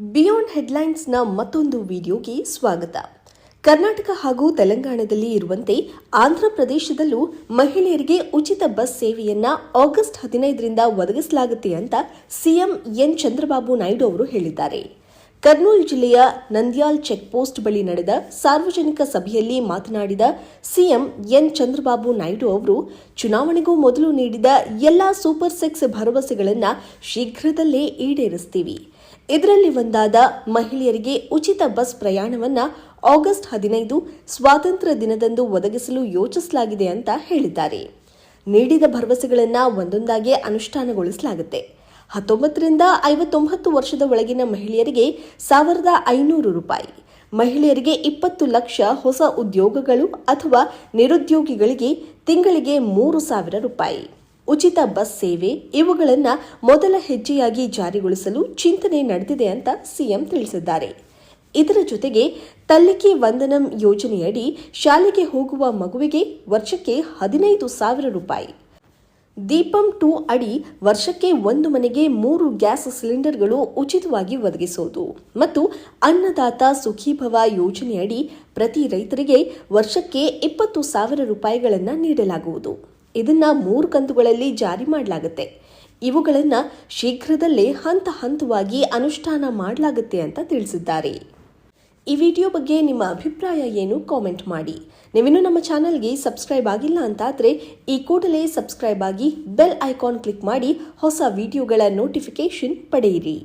Beyond ಹೆಡ್ಲೈನ್ಸ್ನ ಮತ್ತೊಂದು ವಿಡಿಯೋಗೆ ಸ್ವಾಗತ. ಕರ್ನಾಟಕ ಹಾಗೂ ತೆಲಂಗಾಣದಲ್ಲಿ ಇರುವಂತೆ ಆಂಧ್ರ ಪ್ರದೇಶದಲ್ಲೂ ಮಹಿಳೆಯರಿಗೆ ಉಚಿತ ಬಸ್ ಸೇವೆಯನ್ನ ಆಗಸ್ಟ್ ಹದಿನೈದರಿಂದ ಒದಗಿಸಲಾಗುತ್ತೆ ಅಂತ ಸಿಎಂ ಎನ್ ಚಂದ್ರಬಾಬು ನಾಯ್ಡು ಅವರು ಹೇಳಿದ್ದಾರೆ. ಕರ್ನೂಲು ಜಿಲ್ಲೆಯ ನಂದ್ಯಾಲ್ ಚೆಕ್ ಪೋಸ್ಟ್ ಬಳಿ ನಡೆದ ಸಾರ್ವಜನಿಕ ಸಭೆಯಲ್ಲಿ ಮಾತನಾಡಿದ ಸಿಎಂ ಎನ್ ಚಂದ್ರಬಾಬು ನಾಯ್ಡು ಅವರು, ಚುನಾವಣೆಗೂ ಮೊದಲು ನೀಡಿದ ಎಲ್ಲಾ ಸೂಪರ್ ಸೆಕ್ಸ್ ಭರವಸೆಗಳನ್ನು ಶೀಘ್ರದಲ್ಲೇ ಈಡೇರಿಸ್ತೀವಿ. ಇದರಲ್ಲಿ ಒಂದಾದ ಮಹಿಳೆಯರಿಗೆ ಉಚಿತ ಬಸ್ ಪ್ರಯಾಣವನ್ನು ಆಗಸ್ಟ್ ಹದಿನೈದು ಸ್ವಾತಂತ್ರ್ಯ ದಿನದಂದು ಒದಗಿಸಲು ಯೋಚಿಸಲಾಗಿದೆ ಅಂತ ಹೇಳಿದ್ದಾರೆ. ನೀಡಿದ ಭರವಸೆಗಳನ್ನು ಒಂದೊಂದಾಗಿ ಅನುಷ್ಠಾನಗೊಳಿಸಲಾಗುತ್ತೆ. ಹತ್ತೊಂಬತ್ತರಿಂದ ಐವತ್ತೊಂಬತ್ತು ವರ್ಷದ ಒಳಗಿನ ಮಹಿಳೆಯರಿಗೆ ಸಾವಿರದ ಐನೂರು ರೂಪಾಯಿ. ಮಹಿಳೆಯರಿಗೆ ಇಪ್ಪತ್ತು ಲಕ್ಷ ಹೊಸ ಉದ್ಯೋಗಗಳು ಅಥವಾ ನಿರುದ್ಯೋಗಿಗಳಿಗೆ ತಿಂಗಳಿಗೆ ಮೂರು ಸಾವಿರ ರೂಪಾಯಿ. ಉಚಿತ ಬಸ್ ಸೇವೆ, ಇವುಗಳನ್ನು ಮೊದಲ ಹೆಜ್ಜೆಯಾಗಿ ಜಾರಿಗೊಳಿಸಲು ಚಿಂತನೆ ನಡೆದಿದೆ ಅಂತ ಸಿಎಂ ತಿಳಿಸಿದ್ದಾರೆ. ಇದರ ಜೊತೆಗೆ ತಲ್ಲಿಕೆ ವಂದನಂ ಯೋಜನೆಯಡಿ ಶಾಲೆಗೆ ಹೋಗುವ ಮಗುವಿಗೆ ವರ್ಷಕ್ಕೆ ಹದಿನೈದು ಸಾವಿರ ರೂಪಾಯಿ. ದೀಪಂ ಟೂ ಅಡಿ ವರ್ಷಕ್ಕೆ ಒಂದು ಮನೆಗೆ ಮೂರು ಗ್ಯಾಸ್ ಸಿಲಿಂಡರ್ಗಳು ಉಚಿತವಾಗಿ ಒದಗಿಸುವುದು ಮತ್ತು ಅನ್ನದಾತ ಸುಖೀಭವ ಯೋಜನೆಯಡಿ ಪ್ರತಿ ರೈತರಿಗೆ ವರ್ಷಕ್ಕೆ ಇಪ್ಪತ್ತು ಸಾವಿರ ರೂಪಾಯಿಗಳನ್ನು ನೀಡಲಾಗುವುದು. ಇದನ್ನ ಮೂರು ಕಂತುಗಳಲ್ಲಿ ಜಾರಿ ಮಾಡಲಾಗುತ್ತೆ. ಇವುಗಳನ್ನು ಶೀಘ್ರದಲ್ಲೇ ಹಂತ ಹಂತವಾಗಿ ಅನುಷ್ಠಾನ ಮಾಡಲಾಗುತ್ತೆ ಅಂತ ತಿಳಿಸಿದ್ದಾರೆ. ಈ ವಿಡಿಯೋ ಬಗ್ಗೆ ನಿಮ್ಮ ಅಭಿಪ್ರಾಯ ಏನು ಕಾಮೆಂಟ್ ಮಾಡಿ. ನೀವಿನ್ನೂ ನಮ್ಮ ಚಾನಲ್ಗೆ ಸಬ್ಸ್ಕ್ರೈಬ್ ಆಗಿಲ್ಲ ಅಂತಾದರೆ ಈ ಕೂಡಲೇ ಸಬ್ಸ್ಕ್ರೈಬ್ ಆಗಿ ಬೆಲ್ ಐಕಾನ್ ಕ್ಲಿಕ್ ಮಾಡಿ ಹೊಸ ವಿಡಿಯೋಗಳ ನೋಟಿಫಿಕೇಷನ್ ಪಡೆಯಿರಿ.